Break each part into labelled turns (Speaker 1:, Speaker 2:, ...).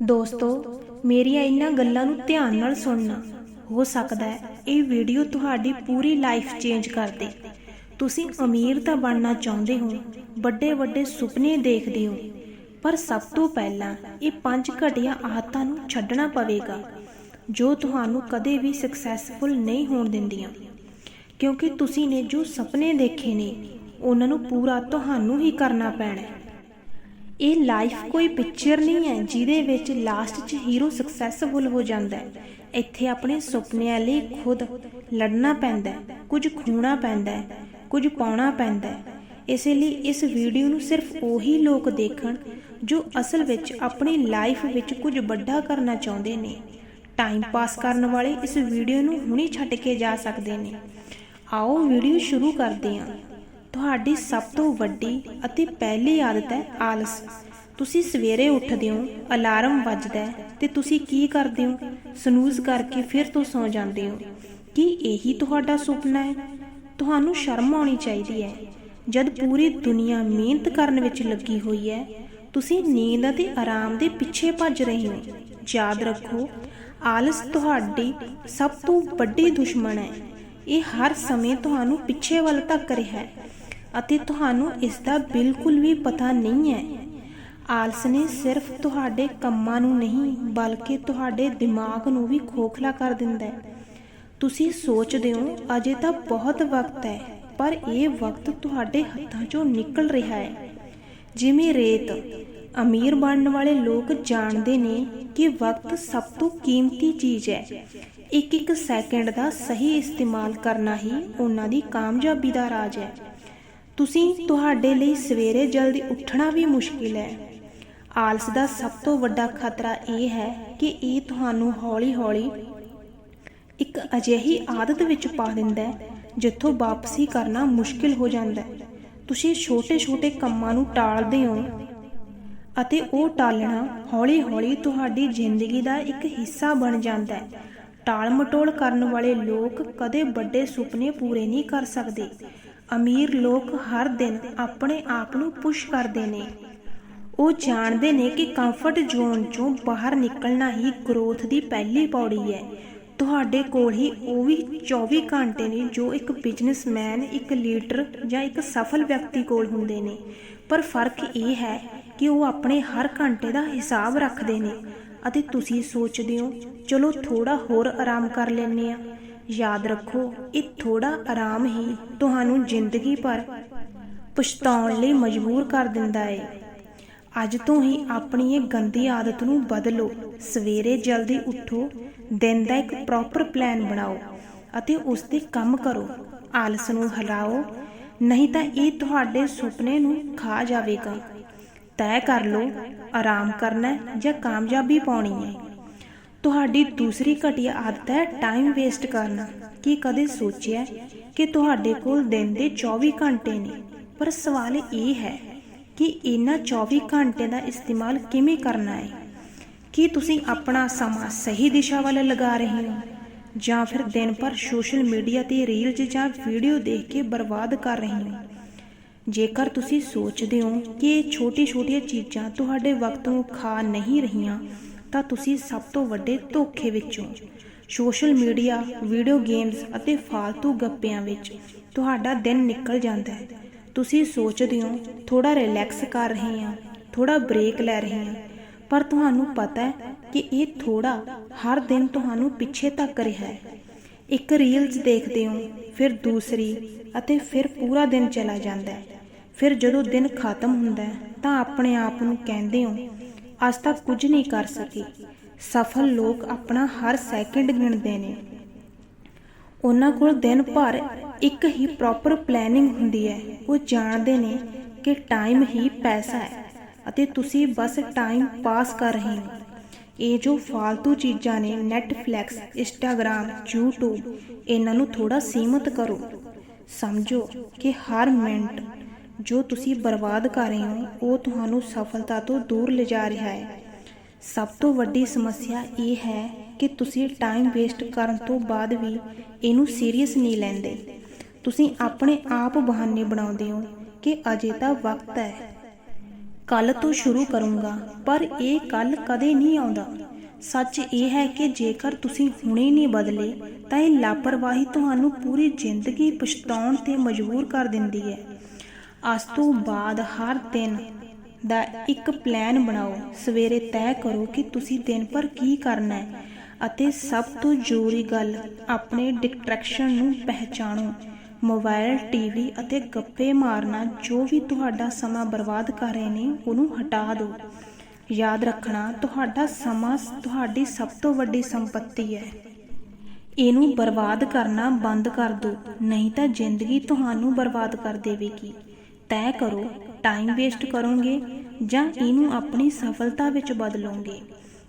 Speaker 1: ਦੋਸਤੋ, ਮੇਰੀਆਂ ਇਹਨਾਂ ਗੱਲਾਂ ਨੂੰ ਧਿਆਨ ਨਾਲ ਸੁਣਨਾ। ਹੋ ਸਕਦਾ ਹੈ ਇਹ ਵੀਡੀਓ ਤੁਹਾਡੀ ਪੂਰੀ ਲਾਈਫ ਚੇਂਜ ਕਰ ਦੇ। ਤੁਸੀਂ ਅਮੀਰ ਤਾਂ ਬਣਨਾ ਚਾਹੁੰਦੇ ਹੋ ਵੱਡੇ ਵੱਡੇ ਸੁਪਨੇ ਦੇਖਦੇ ਹੋ, ਪਰ ਸਭ ਤੋਂ ਪਹਿਲਾਂ ਇਹ ਪੰਜ ਘਟੀਆਂ ਆਦਤਾਂ ਨੂੰ ਛੱਡਣਾ ਪਵੇਗਾ, ਜੋ ਤੁਹਾਨੂੰ ਕਦੇ ਵੀ ਸਕਸੈਸਫੁਲ ਨਹੀਂ ਹੋਣ ਦਿੰਦੀਆਂ। ਕਿਉਂਕਿ ਤੁਸੀਂ ਨੇ ਜੋ ਸੁਪਨੇ ਦੇਖੇ ਨੇ, ਉਹਨਾਂ ਨੂੰ ਪੂਰਾ ਤੁਹਾਨੂੰ ਹੀ ਕਰਨਾ ਪੈਣਾ ਹੈ। ਇਹ ਲਾਈਫ ਕੋਈ ਪਿਕਚਰ ਨਹੀਂ ਹੈ ਜਿਹਦੇ ਵਿੱਚ ਲਾਸਟ 'ਚ ਹੀਰੋ ਸਕਸੈਸਫੁਲ ਹੋ ਜਾਂਦਾ ਹੈ। ਇੱਥੇ ਆਪਣੇ ਸੁਪਨਿਆਂ ਲਈ ਖੁਦ ਲੜਨਾ ਪੈਂਦਾ ਹੈ, ਕੁਝ ਖੋਣਾ ਪੈਂਦਾ ਹੈ, ਕੁਝ ਪਾਉਣਾ ਪੈਂਦਾ ਹੈ। ਇਸੇ ਲਈ ਇਸ ਵੀਡੀਓ ਨੂੰ ਸਿਰਫ ਉਹੀ ਲੋਕ ਦੇਖਣ ਜੋ ਅਸਲ ਵਿੱਚ ਆਪਣੀ ਲਾਈਫ ਵਿੱਚ ਕੁਝ ਵੱਡਾ ਕਰਨਾ ਚਾਹੁੰਦੇ ਨੇ। ਟਾਈਮ ਪਾਸ ਕਰਨ ਵਾਲੇ ਇਸ ਵੀਡੀਓ ਨੂੰ ਹੁਣੇ ਛੱਡ ਕੇ ਜਾ ਸਕਦੇ ਨੇ। ਆਓ ਵੀਡੀਓ ਸ਼ੁਰੂ ਕਰਦੇ ਹਾਂ। ਤੁਹਾਡੀ ਸਭ ਤੋਂ ਵੱਡੀ ਅਤੇ ਪਹਿਲੀ ਆਦਤ ਹੈ ਆਲਸ। ਤੁਸੀਂ ਸਵੇਰੇ ਉੱਠਦੇ ਹੋ ਅਲਾਰਮ ਵੱਜਦਾ ਹੈ ਤੇ ਤੁਸੀਂ ਕੀ ਕਰਦੇ ਹੋ? ਸਨੂਜ਼ ਕਰਕੇ ਫਿਰ ਤੋਂ ਸੌ ਜਾਂਦੇ ਹੋ। ਕੀ ਇਹੀ ਤੁਹਾਡਾ ਸੁਪਨਾ ਹੈ? ਤੁਹਾਨੂੰ ਸ਼ਰਮ ਆਉਣੀ ਚਾਹੀਦੀ ਹੈ। ਜਦ ਪੂਰੀ ਦੁਨੀਆ ਮਿਹਨਤ ਕਰਨ ਵਿੱਚ ਲੱਗੀ ਹੋਈ ਹੈ ਤੁਸੀਂ ਨੀਂਦ ਅਤੇ ਆਰਾਮ ਦੇ ਪਿੱਛੇ ਭੱਜ ਰਹੇ ਹੋ। ਯਾਦ ਰੱਖੋ ਆਲਸ ਤੁਹਾਡੀ ਸਭ ਤੋਂ ਵੱਡੀ ਦੁਸ਼ਮਣ ਹੈ। ਇਹ ਹਰ ਸਮੇਂ ਤੁਹਾਨੂੰ ਪਿੱਛੇ ਵੱਲ ਧੱਕ ਰਿਹਾ ਹੈ। ਅਤੇ ਤੁਹਾਨੂੰ ਇਸ ਦਾ ਬਿਲਕੁਲ ਵੀ ਪਤਾ ਨਹੀਂ ਹੈ। ਆਲਸ ਨੇ ਸਿਰਫ ਤੁਹਾਡੇ ਕੰਮਾਂ ਨੂੰ ਨਹੀਂ, ਬਲਕਿ ਤੁਹਾਡੇ ਦਿਮਾਗ ਨੂੰ ਵੀ ਖੋਖਲਾ ਕਰ ਦਿੰਦਾ ਹੈ। ਤੁਸੀਂ ਸੋਚਦੇ ਹੋ, ਅਜੇ ਤਾਂ ਬਹੁਤ ਵਕਤ ਹੈ, ਪਰ ਇਹ ਵਕਤ ਤੁਹਾਡੇ ਹੱਥਾਂ 'ਚੋਂ ਨਿਕਲ ਰਿਹਾ ਹੈ। ਜਿਵੇਂ ਰੇਤ, ਅਮੀਰ ਬਣਨ ਵਾਲੇ ਲੋਕ ਜਾਣਦੇ ਨੇ ਕਿ ਵਕਤ ਸਭ ਤੋਂ ਕੀਮਤੀ ਚੀਜ਼ ਹੈ। ਇੱਕ ਇੱਕ ਸੈਕਿੰਡ ਦਾ ਸਹੀ ਇਸਤੇਮਾਲ ਕਰਨਾ ਹੀ ਉਹਨਾਂ ਦੀ ਕਾਮਯਾਬੀ ਦਾ ਰਾਜ ਹੈ। ਤੁਸੀਂ ਤੁਹਾਡੇ ਲਈ ਸਵੇਰੇ ਜਲਦੀ ਉੱਠਣਾ ਵੀ ਮੁਸ਼ਕਿਲ ਹੈ। ਆਲਸ ਦਾ ਸਭ ਤੋਂ ਵੱਡਾ ਖਤਰਾ ਇਹ ਹੈ ਕਿ ਇਹ ਤੁਹਾਨੂੰ ਹੌਲੀ-ਹੌਲੀ ਇੱਕ ਅਜਿਹੀ ਆਦਤ ਵਿੱਚ ਪਾ ਦਿੰਦਾ ਹੈ, ਜਿੱਥੋਂ ਵਾਪਸੀ ਕਰਨਾ ਮੁਸ਼ਕਿਲ ਹੋ ਜਾਂਦਾ ਹੈ। ਤੁਸੀਂ ਛੋਟੇ-ਛੋਟੇ ਕੰਮਾਂ ਨੂੰ ਟਾਲਦੇ ਹੋ ਅਤੇ ਉਹ ਟਾਲਣਾ ਹੌਲੀ-ਹੌਲੀ ਤੁਹਾਡੀ ਜ਼ਿੰਦਗੀ ਦਾ ਇੱਕ ਹਿੱਸਾ ਬਣ ਜਾਂਦਾ ਹੈ। ਟਾਲ ਮਟੋਲ ਕਰਨ ਵਾਲੇ ਲੋਕ ਕਦੇ ਵੱਡੇ ਸੁਪਨੇ ਪੂਰੇ ਨਹੀਂ ਕਰ ਸਕਦੇ। ਅਮੀਰ ਲੋਕ ਹਰ ਦਿਨ ਆਪਣੇ ਆਪ ਨੂੰ ਪੁਸ਼ ਕਰਦੇ ਨੇ। ਉਹ ਜਾਣਦੇ ਨੇ ਕਿ ਕੰਫਰਟ ਜ਼ੋਨ ਚੋਂ ਬਾਹਰ ਨਿਕਲਣਾ ਹੀ ਗਰੋਥ ਦੀ ਪਹਿਲੀ ਪੌੜੀ ਹੈ। ਤੁਹਾਡੇ ਕੋਲ ਹੀ ਉਹ ਵੀ 24 ਘੰਟੇ ਨੇ ਜੋ ਇੱਕ ਬਿਜ਼ਨਸਮੈਨ ਇੱਕ ਲੀਡਰ ਜਾਂ ਇੱਕ ਸਫਲ ਵਿਅਕਤੀ ਕੋਲ ਹੁੰਦੇ ਨੇ। ਪਰ ਫ਼ਰਕ ਇਹ ਹੈ ਕਿ ਉਹ ਆਪਣੇ ਹਰ ਘੰਟੇ ਦਾ ਹਿਸਾਬ ਰੱਖਦੇ ਨੇ। ਅਤੇ ਤੁਸੀਂ ਸੋਚਦੇ ਹੋ, ਚਲੋ ਥੋੜਾ ਹੋਰ ਆਰਾਮ ਕਰ ਲੈਂਦੇ ਆ ਯਾਦ ਰੱਖੋ, ਇਹ ਥੋੜਾ ਆਰਾਮ ਹੀ ਤੁਹਾਨੂੰ ਜ਼ਿੰਦਗੀ ਭਰ ਪਛਤਾਉਣ ਲਈ ਮਜਬੂਰ ਕਰ ਦਿੰਦਾ ਹੈ ਅੱਜ ਤੋਂ ਹੀ ਆਪਣੀ ਇਹ ਗੰਦੀ ਆਦਤ ਨੂੰ ਬਦਲੋ। ਸਵੇਰੇ ਜਲਦੀ ਉੱਠੋ, ਦਿਨ ਦਾ ਇੱਕ ਪ੍ਰੋਪਰ ਪਲਾਨ ਬਣਾਓ ਅਤੇ ਉਸ ਤੇ ਕੰਮ ਕਰੋ। ਆਲਸ ਨੂੰ ਹਲਾਓ, ਨਹੀਂ ਤਾਂ ਇਹ ਤੁਹਾਡੇ ਸੁਪਨੇ ਨੂੰ ਖਾ ਜਾਵੇਗਾ। ਤੈਅ ਕਰ ਲਓ, ਆਰਾਮ ਕਰਨਾ ਜਾਂ ਕਾਮਯਾਬੀ ਪਾਉਣੀ ਹੈ। ਤੁਹਾਡੀ ਦੂਸਰੀ ਘਟੀਆ ਆਦਤ ਹੈ ਟਾਈਮ ਵੇਸਟ ਕਰਨਾ। ਕੀ ਕਦੇ ਸੋਚਿਆ ਕਿ ਤੁਹਾਡੇ ਕੋਲ ਦਿਨ ਦੇ 24 ਘੰਟੇ ਨੇ? ਪਰ ਸਵਾਲ ਇਹ ਹੈ ਕਿ ਇਹਨਾਂ 24 ਘੰਟੇ ਦਾ ਇਸਤੇਮਾਲ ਕਿਵੇਂ ਕਰਨਾ ਹੈ? ਕੀ ਤੁਸੀਂ ਆਪਣਾ ਸਮਾਂ ਸਹੀ ਦਿਸ਼ਾ ਵੱਲ ਲਗਾ ਰਹੇ ਹੋ? ਜਾਂ ਫਿਰ ਦਿਨ ਭਰ ਸੋਸ਼ਲ ਮੀਡੀਆ ਤੇ ਰੀਲਜ਼ ਜਾਂ ਵੀਡੀਓ ਦੇਖ ਕੇ ਬਰਬਾਦ ਕਰ ਰਹੇ ਹੋ? ਜੇਕਰ ਤੁਸੀਂ ਸੋਚਦੇ ਹੋ ਕਿ ਛੋਟੀ-ਛੋਟੀਆਂ ਚੀਜ਼ਾਂ ਤੁਹਾਡੇ ਵਕਤ ਨੂੰ ਖਾ ਨਹੀਂ ਰਹੀਆਂ ਤਾਂ ਤੁਸੀਂ ਸਭ ਤੋਂ ਵੱਡੇ ਧੋਖੇ ਵਿੱਚੋਂ ਸੋਸ਼ਲ ਮੀਡੀਆ, ਵੀਡੀਓ ਗੇਮਸ ਅਤੇ ਫालतू ਗੱਪਿਆਂ ਵਿੱਚ ਤੁਹਾਡਾ ਦਿਨ ਨਿਕਲ ਜਾਂਦਾ ਹੈ। ਤੁਸੀਂ ਸੋਚਦੇ ਹੋ ਥੋੜਾ ਰਿਲੈਕਸ ਕਰ ਰਹੇ ਹਾਂ ਥੋੜਾ ਬ੍ਰੇਕ ਲੈ ਰਹੇ ਹਾਂ, ਪਰ ਤੁਹਾਨੂੰ ਪਤਾ ਹੈ ਕਿ ਇਹ ਥੋੜਾ ਹਰ ਦਿਨ ਤੁਹਾਨੂੰ ਪਿੱਛੇ ਤੱਕ ਰਿਹਾ ਹੈ। ਇੱਕ ਰੀਲਸ ਦੇਖਦੇ ਹੋ, ਫਿਰ ਦੂਸਰੀ ਅਤੇ ਫਿਰ ਪੂਰਾ ਦਿਨ ਚਲਾ ਜਾਂਦਾ ਹੈ। ਫਿਰ ਜਦੋਂ ਦਿਨ ਖਤਮ ਹੁੰਦਾ ਹੈ, ਤਾਂ ਆਪਣੇ ਆਪ ਨੂੰ ਕਹਿੰਦੇ ਹੋ ਅੱਜ ਤੱਕ ਕੁਝ ਨਹੀਂ ਕਰ ਸਕੇ। ਸਫਲ ਲੋਕ ਆਪਣਾ ਹਰ ਸੈਕਿੰਡ ਗਿਣਦੇ ਨੇ। ਉਹਨਾਂ ਕੋਲ ਦਿਨ ਭਰ ਇੱਕ ਹੀ ਪ੍ਰੋਪਰ ਪਲੈਨਿੰਗ ਹੁੰਦੀ ਹੈ। ਉਹ ਜਾਣਦੇ ਨੇ ਕਿ ਟਾਈਮ ਹੀ ਪੈਸਾ ਹੈ ਅਤੇ ਤੁਸੀਂ ਬਸ ਟਾਈਮ ਪਾਸ ਕਰ ਰਹੇ ਹੋ। ਇਹ ਜੋ ਫालतू ਚੀਜ਼ਾਂ ਨੇ ਨੈਟਫਲਿਕਸ ਇੰਸਟਾਗ੍ਰam YouTube, ਇਹਨਾਂ ਨੂੰ ਥੋੜਾ ਸੀਮਤ ਕਰੋ। ਸਮਝੋ ਕਿ ਹਰ ਮਿੰਟ ਜੋ ਤੁਸੀਂ ਬਰਬਾਦ ਕਰ ਰਹੇ ਹੋ, ਉਹ ਤੁਹਾਨੂੰ ਸਫਲਤਾ ਤੋਂ ਦੂਰ ਲਿਜਾ ਰਿਹਾ ਹੈ। ਸਭ ਤੋਂ ਵੱਡੀ ਸਮੱਸਿਆ ਇਹ ਹੈ ਕਿ ਤੁਸੀਂ ਟਾਈਮ ਵੇਸਟ ਕਰਨ ਤੋਂ ਬਾਅਦ ਵੀ ਇਹਨੂੰ ਸੀਰੀਅਸ ਨਹੀਂ ਲੈਂਦੇ। ਤੁਸੀਂ ਆਪਣੇ ਆਪ ਬਹਾਨੇ ਬਣਾਉਂਦੇ ਹੋ ਕਿ ਅਜੇ ਤਾਂ ਵਕਤ ਹੈ। ਕੱਲ ਤੋਂ ਸ਼ੁਰੂ ਕਰੂੰਗਾ, ਪਰ ਇਹ ਕੱਲ ਕਦੇ ਨਹੀਂ ਆਉਂਦਾ। ਸੱਚ ਇਹ ਹੈ ਕਿ ਜੇਕਰ ਤੁਸੀਂ ਹੁਣੇ ਨਹੀਂ ਬਦਲੇ, ਤਾਂ ਇਹ ਲਾਪਰਵਾਹੀ ਤੁਹਾਨੂੰ ਪੂਰੀ ਜ਼ਿੰਦਗੀ ਪਛਤਾਉਣ ਤੇ ਮਜਬੂਰ ਕਰ ਦਿੰਦੀ ਹੈ। ਅੱਜ ਤੋਂ ਬਾਅਦ ਹਰ ਦਿਨ ਦਾ ਇੱਕ ਪਲਾਨ ਬਣਾਓ। ਸਵੇਰੇ ਤੈਅ ਕਰੋ ਕਿ ਤੁਸੀਂ ਦਿਨ ਭਰ ਕੀ ਕਰਨਾ ਹੈ ਅਤੇ ਸਭ ਤੋਂ ਜ਼ਰੂਰੀ ਗੱਲ, ਆਪਣੇ ਡਿਸਟਰੈਕਸ਼ਨ ਨੂੰ ਪਹਿਚਾਣੋ। ਮੋਬਾਈਲ ਟੀਵੀ ਅਤੇ ਗੱਪੇ ਮਾਰਨਾ, ਜੋ ਵੀ ਤੁਹਾਡਾ ਸਮਾਂ ਬਰਬਾਦ ਕਰ ਰਹੇ ਨੇ, ਉਹਨੂੰ ਹਟਾ ਦਿਓ। ਯਾਦ ਰੱਖਣਾ, ਤੁਹਾਡਾ ਸਮਾਂ ਤੁਹਾਡੀ ਸਭ ਤੋਂ ਵੱਡੀ ਸੰਪਤੀ ਹੈ। ਇਹਨੂੰ ਬਰਬਾਦ ਕਰਨਾ ਬੰਦ ਕਰ ਦਿਓ, ਨਹੀਂ ਤਾਂ ਜ਼ਿੰਦਗੀ ਤੁਹਾਨੂੰ ਬਰਬਾਦ ਕਰ ਦੇਵੇਗੀ। ਤੈਅ ਕਰੋ ਟਾਈਮ ਵੇਸਟ ਕਰੋਗੇ ਜਾਂ ਇਹਨੂੰ ਆਪਣੀ ਸਫਲਤਾ ਵਿੱਚ ਬਦਲੋਗੇ।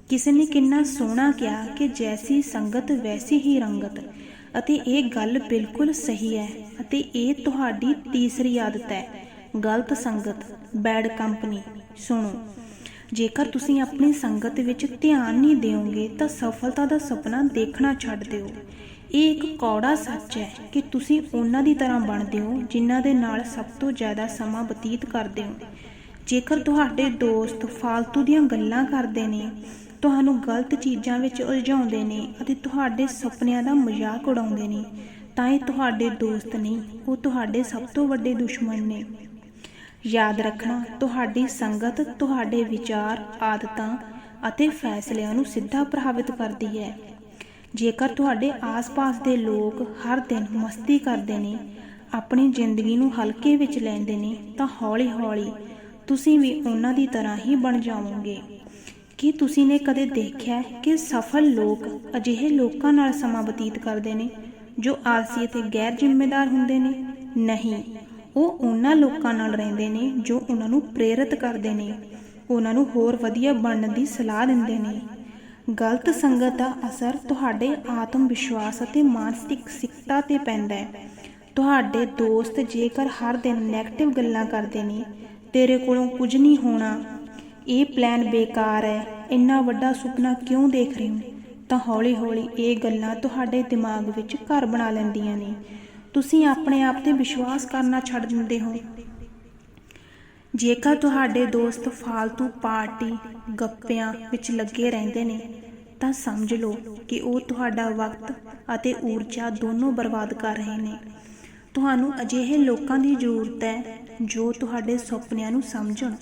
Speaker 1: ਕਿਸੇ ਨੇ ਕਿੰਨਾ ਸੋਹਣਾ ਕਿਹਾ ਕਿ ਜੈਸੀ ਸੰਗਤ ਵੈਸੀ ਹੀ ਰੰਗਤ। ਅਤੇ ਇਹ ਗੱਲ ਬਿਲਕੁਲ ਸਹੀ ਹੈ ਅਤੇ ਇਹ ਤੁਹਾਡੀ ਤੀਸਰੀ ਆਦਤ ਹੈ। ਗਲਤ ਸੰਗਤ ਬੈਡ ਕੰਪਨੀ ਸੁਣੋ। ਜੇਕਰ ਤੁਸੀਂ ਆਪਣੀ ਸੰਗਤ ਵਿੱਚ ਧਿਆਨ ਨਹੀਂ ਦਿਓਗੇ ਤਾਂ ਸਫਲਤਾ ਦਾ ਸੁਪਨਾ ਦੇਖਣਾ ਛੱਡ ਦਿਓ। ਇਹ ਇੱਕ ਕੌੜਾ ਸੱਚ ਹੈ ਕਿ ਤੁਸੀਂ ਉਹਨਾਂ ਦੀ ਤਰ੍ਹਾਂ ਬਣਦੇ ਹੋ ਜਿਨ੍ਹਾਂ ਦੇ ਨਾਲ ਸਭ ਤੋਂ ਜ਼ਿਆਦਾ ਸਮਾਂ ਬਤੀਤ ਕਰਦੇ ਹੋ। ਜੇਕਰ ਤੁਹਾਡੇ ਦੋਸਤ ਫालतू ਦੀਆਂ ਗੱਲਾਂ ਕਰਦੇ ਨੇ, ਤੁਹਾਨੂੰ ਗਲਤ ਚੀਜ਼ਾਂ ਵਿੱਚ ਉਲਝਾਉਂਦੇ ਨੇ ਅਤੇ ਤੁਹਾਡੇ ਸੁਪਨਿਆਂ ਦਾ ਮਜ਼ਾਕ ਉਡਾਉਂਦੇ ਨੇ, ਤਾਂ ਇਹ ਤੁਹਾਡੇ ਦੋਸਤ ਨਹੀਂ ਉਹ ਤੁਹਾਡੇ ਸਭ ਤੋਂ ਵੱਡੇ ਦੁਸ਼ਮਣ ਨੇ। ਯਾਦ ਰੱਖਣਾ, ਤੁਹਾਡੀ ਸੰਗਤ ਤੁਹਾਡੇ ਵਿਚਾਰ, ਆਦਤਾਂ ਅਤੇ ਫੈਸਲਿਆਂ ਨੂੰ ਸਿੱਧਾ ਪ੍ਰਭਾਵਿਤ ਕਰਦੀ ਹੈ। ਜੇਕਰ ਤੁਹਾਡੇ ਆਸ-ਪਾਸ ਦੇ ਲੋਕ ਹਰ ਦਿਨ ਮਸਤੀ ਕਰਦੇ ਨੇ, ਆਪਣੀ ਜ਼ਿੰਦਗੀ ਨੂੰ ਹਲਕੇ ਵਿੱਚ ਲੈਂਦੇ ਨੇ, ਤਾਂ ਹੌਲੀ-ਹੌਲੀ ਤੁਸੀਂ ਵੀ ਉਹਨਾਂ ਦੀ ਤਰ੍ਹਾਂ ਹੀ ਬਣ ਜਾਵੋਗੇ। ਕੀ ਤੁਸੀਂ ਨੇ ਕਦੇ ਦੇਖਿਆ ਕਿ ਸਫਲ ਲੋਕ ਅਜਿਹੇ ਲੋਕਾਂ ਨਾਲ ਸਮਾਂ ਬਤੀਤ ਕਰਦੇ ਨੇ, ਜੋ ਆਲਸੀ ਅਤੇ ਗੈਰ ਜ਼ਿੰਮੇਦਾਰ ਹੁੰਦੇ ਨੇ? ਨਹੀਂ। ਉਹ ਉਹਨਾਂ ਲੋਕਾਂ ਨਾਲ ਰਹਿੰਦੇ ਨੇ, ਜੋ ਉਹਨਾਂ ਨੂੰ ਪ੍ਰੇਰਿਤ ਕਰਦੇ ਨੇ। ਉਹਨਾਂ ਨੂੰ ਹੋਰ ਵਧੀਆ ਬਣਨ ਦੀ ਸਲਾਹ ਦਿੰਦੇ ਨੇ। ਗਲਤ ਸੰਗਤ ਦਾ ਅਸਰ ਤੁਹਾਡੇ ਆਤਮ ਵਿਸ਼ਵਾਸ ਅਤੇ ਮਾਨਸਿਕ ਸਿੱਖਤਾ ਤੇ ਪੈਂਦਾ ਹੈ। ਤੁਹਾਡੇ ਦੋਸਤ ਜੇਕਰ ਹਰ ਦਿਨ ਨੈਗੇਟਿਵ ਗੱਲਾਂ ਕਰਦੇ ਨੇ, ਤੇਰੇ ਕੋਲੋਂ ਕੁਝ ਨਹੀਂ ਹੋਣਾ, ਇਹ ਪਲਾਨ ਬੇਕਾਰ ਹੈ, ਇੰਨਾ ਵੱਡਾ ਸੁਪਨਾ ਕਿਉਂ ਦੇਖ ਰਹੇ ਹੋ? ਤਾਂ ਹੌਲੀ-ਹੌਲੀ ਇਹ ਗੱਲਾਂ ਤੁਹਾਡੇ ਦਿਮਾਗ ਵਿੱਚ ਘਰ ਬਣਾ ਲੈਂਦੀਆਂ ਨੇ। ਤੁਸੀਂ ਆਪਣੇ ਆਪ ਤੇ ਵਿਸ਼ਵਾਸ ਕਰਨਾ ਛੱਡ ਜਾਂਦੇ ਹੋ। ਜੇਕਰ ਤੁਹਾਡੇ ਦੋਸਤ ਫਾਲਤੂ ਪਾਰਟੀ, ਗੱਪਿਆਂ ਵਿੱਚ ਲੱਗੇ ਰਹਿੰਦੇ ਨੇ ਤਾਂ ਸਮਝ ਲਓ ਕਿ ਉਹ ਤੁਹਾਡਾ ਵਕਤ ਅਤੇ ਊਰਜਾ ਦੋਨੋਂ ਬਰਬਾਦ ਕਰ ਰਹੇ ਨੇ। ਤੁਹਾਨੂੰ ਅਜਿਹੇ ਲੋਕਾਂ ਦੀ ਜ਼ਰੂਰਤ ਹੈ ਜੋ ਤੁਹਾਡੇ ਸੁਪਨਿਆਂ ਨੂੰ ਸਮਝਣ,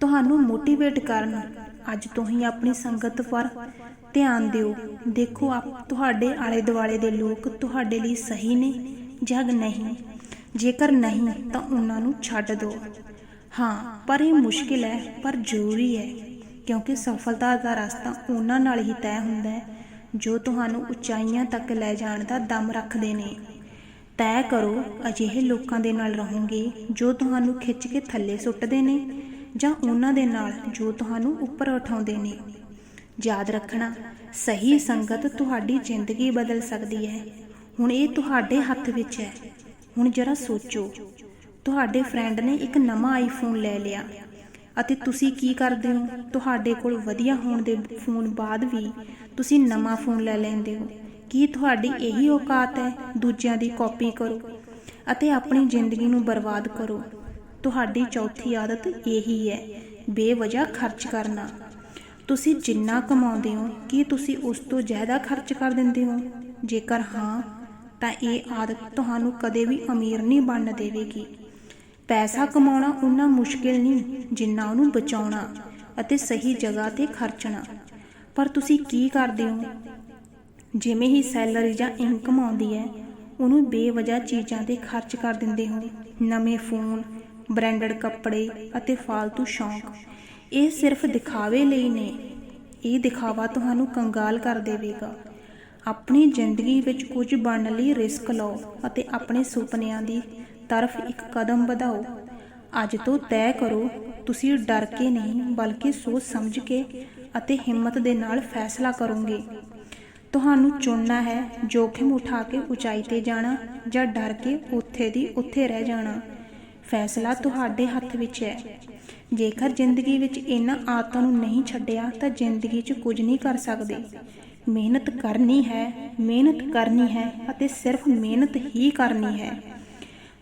Speaker 1: ਤੁਹਾਨੂੰ ਮੋਟੀਵੇਟ ਕਰਨ। ਅੱਜ ਤੋਂ ਹੀ ਆਪਣੀ ਸੰਗਤ ਪਰ ਧਿਆਨ ਦਿਓ। ਦੇਖੋ, ਆਪ ਤੁਹਾਡੇ ਆਲੇ ਦੁਆਲੇ ਦੇ ਲੋਕ ਤੁਹਾਡੇ ਲਈ ਸਹੀ ਨੇ ਜਾਂ ਨਹੀਂ। ਜੇਕਰ ਨਹੀਂ, ਤਾਂ ਉਹਨਾਂ ਨੂੰ ਛੱਡ ਦਿਓ। ਹਾਂ, ਪਰ ਇਹ ਮੁਸ਼ਕਿਲ ਹੈ, ਪਰ ਜ਼ਰੂਰੀ ਹੈ। ਕਿਉਂਕਿ ਸਫਲਤਾ ਦਾ ਰਸਤਾ ਉਹਨਾਂ ਨਾਲ ਹੀ ਤੈਅ ਹੁੰਦਾ ਹੈ, ਜੋ ਤੁਹਾਨੂੰ ਉਚਾਈਆਂ ਤੱਕ ਲੈ ਜਾਣ ਦਾ ਦਮ ਰੱਖਦੇ ਨੇ। ਤੈਅ ਕਰੋ, ਅਜਿਹੇ ਲੋਕਾਂ ਦੇ ਨਾਲ ਰਹੋਗੇ ਜੋ ਤੁਹਾਨੂੰ ਖਿੱਚ ਕੇ ਥੱਲੇ ਸੁੱਟਦੇ ਨੇ ਜਾਂ ਉਹਨਾਂ ਦੇ ਨਾਲ ਜੋ ਤੁਹਾਨੂੰ ਉੱਪਰ ਉਠਾਉਂਦੇ ਨੇ। ਯਾਦ ਰੱਖਣਾ, ਸਹੀ ਸੰਗਤ ਤੁਹਾਡੀ ਜ਼ਿੰਦਗੀ ਬਦਲ ਸਕਦੀ ਹੈ। ਹੁਣ ਇਹ ਤੁਹਾਡੇ ਹੱਥ ਵਿੱਚ ਹੈ। ਹੁਣ ਜਰਾ ਸੋਚੋ। ਤੁਹਾਡੇ ਫਰੈਂਡ ਨੇ ਇੱਕ ਨਵਾਂ ਆਈਫੋਨ ਲੈ ਲਿਆ। ਅਤੇ ਤੁਸੀਂ ਕੀ ਕਰਦੇ ਹੋ? ਤੁਹਾਡੇ ਕੋਲ ਵਧੀਆ ਹੋਣ ਦੇ ਫੋਨ ਬਾਅਦ ਵੀ ਤੁਸੀਂ ਨਵਾਂ ਫੋਨ ਲੈ ਲੈਂਦੇ ਹੋ। ਕੀ ਤੁਹਾਡੀ ਇਹੀ ਔਕਾਤ ਹੈ? ਦੂਜਿਆਂ ਦੀ ਕਾਪੀ ਕਰੋ ਅਤੇ ਆਪਣੀ ਜ਼ਿੰਦਗੀ ਨੂੰ ਬਰਬਾਦ ਕਰੋ। ਤੁਹਾਡੀ ਚੌਥੀ ਆਦਤ ਇਹੀ ਹੈ, ਬੇਵਜ੍ਹਾ ਖਰਚ ਕਰਨਾ। ਤੁਸੀਂ ਜਿੰਨਾ ਕਮਾਉਂਦੇ ਹੋ, ਕੀ ਤੁਸੀਂ ਉਸ ਤੋਂ ਜ਼ਿਆਦਾ ਖਰਚ ਕਰ ਦਿੰਦੇ ਹੋ? ਜੇਕਰ ਹਾਂ, ਤਾਂ ਇਹ ਆਦਤ ਤੁਹਾਨੂੰ ਕਦੇ ਵੀ ਅਮੀਰ ਨਹੀਂ ਬਣਨ ਦੇਵੇਗੀ। ਪੈਸਾ ਕਮਾਉਣਾ ਉਨਾ ਮੁਸ਼ਕਿਲ ਨਹੀਂ ਜਿੰਨਾ ਉਹਨੂੰ ਬਚਾਉਣਾ ਅਤੇ ਸਹੀ ਜਗ੍ਹਾ ਤੇ ਖਰਚਣਾ। ਪਰ ਤੁਸੀਂ ਕੀ ਕਰਦੇ ਹੋ? ਜਿਵੇਂ ਹੀ ਸੈਲਰੀ ਜਾਂ ਇਨਕਮ ਆਉਂਦੀ ਹੈ, ਉਹਨੂੰ ਬੇਵਜ੍ਹਾ ਚੀਜ਼ਾਂ ਤੇ ਖਰਚ ਕਰ ਦਿੰਦੇ ਹੋ। ਨਵੇਂ ਫੋਨ ਬ੍ਰਾਂਡਡ ਕੱਪੜੇ ਅਤੇ ਫालतू ਸ਼ੌਂਕ। ਇਹ ਸਿਰਫ ਦਿਖਾਵੇ ਲਈ ਨੇ ਇਹ ਦਿਖਾਵਾ ਤੁਹਾਨੂੰ ਕੰਗਾਲ ਕਰ ਦੇਵੇਗਾ। ਆਪਣੀ ਜ਼ਿੰਦਗੀ ਵਿੱਚ ਕੁਝ ਬਣਨ ਲਈ ਰਿਸਕ ਲਓ ਅਤੇ ਆਪਣੇ ਸੁਪਨਿਆਂ ਦੀ ਤਰਫ ਇੱਕ ਕਦਮ ਵਧਾਓ। ਅੱਜ ਤੋਂ ਤੈਅ ਕਰੋ, ਤੁਸੀਂ ਡਰ ਕੇ ਨਹੀਂ, ਬਲਕਿ ਸੋਚ ਸਮਝ ਕੇ ਅਤੇ ਹਿੰਮਤ ਦੇ ਨਾਲ ਫੈਸਲਾ ਕਰੋਗੇ। ਤੁਹਾਨੂੰ ਚੁਣਨਾ ਹੈ ਜੋਖਿਮ ਉਠਾ ਕੇ ਉਚਾਈ ਤੇ ਜਾਣਾ ਜਾਂ ਡਰ ਕੇ ਉੱਥੇ ਦੀ ਉੱਥੇ ਰਹਿ ਜਾਣਾ। ਫੈਸਲਾ ਤੁਹਾਡੇ ਹੱਥ ਵਿੱਚ ਹੈ। ਜੇਕਰ ਜ਼ਿੰਦਗੀ ਵਿੱਚ ਇਹਨਾਂ ਆਦਤਾਂ ਨੂੰ ਨਹੀਂ ਛੱਡਿਆ, ਤਾਂ ਜ਼ਿੰਦਗੀ 'ਚ ਕੁਝ ਨਹੀਂ ਕਰ ਸਕਦੇ। ਮਿਹਨਤ ਕਰਨੀ ਹੈ, ਮਿਹਨਤ ਕਰਨੀ ਹੈ ਅਤੇ ਸਿਰਫ ਮਿਹਨਤ ਹੀ ਕਰਨੀ ਹੈ।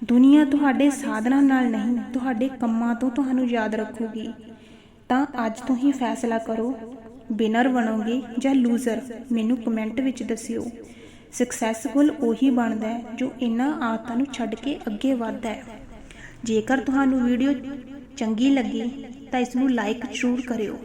Speaker 1: ਦੁਨੀਆ ਤੁਹਾਡੇ ਸਾਧਨਾਂ ਨਾਲ ਨਹੀਂ, ਤੁਹਾਡੇ ਕੰਮਾਂ ਤੋਂ ਤੁਹਾਨੂੰ ਯਾਦ ਰੱਖੂਗੀ। ਤਾਂ ਅੱਜ ਤੋਂ ਹੀ ਫੈਸਲਾ ਕਰੋ ਵਿਨਰ ਬਣੋਗੇ ਜਾਂ ਲੂਜ਼ਰ ਮੈਨੂੰ ਕਮੈਂਟ ਵਿੱਚ ਦੱਸਿਓ। ਸਕਸੈਸਫੁਲ ਉਹੀ ਬਣਦਾ ਹੈ ਜੋ ਇਹਨਾਂ ਆਦਤਾਂ ਨੂੰ ਛੱਡ ਕੇ ਅੱਗੇ ਵੱਧਦਾ ਹੈ। ਜੇਕਰ ਤੁਹਾਨੂੰ ਵੀਡੀਓ ਚੰਗੀ ਲੱਗੀ, ਤਾਂ ਇਸ ਨੂੰ ਲਾਈਕ ਜ਼ਰੂਰ ਕਰਿਓ।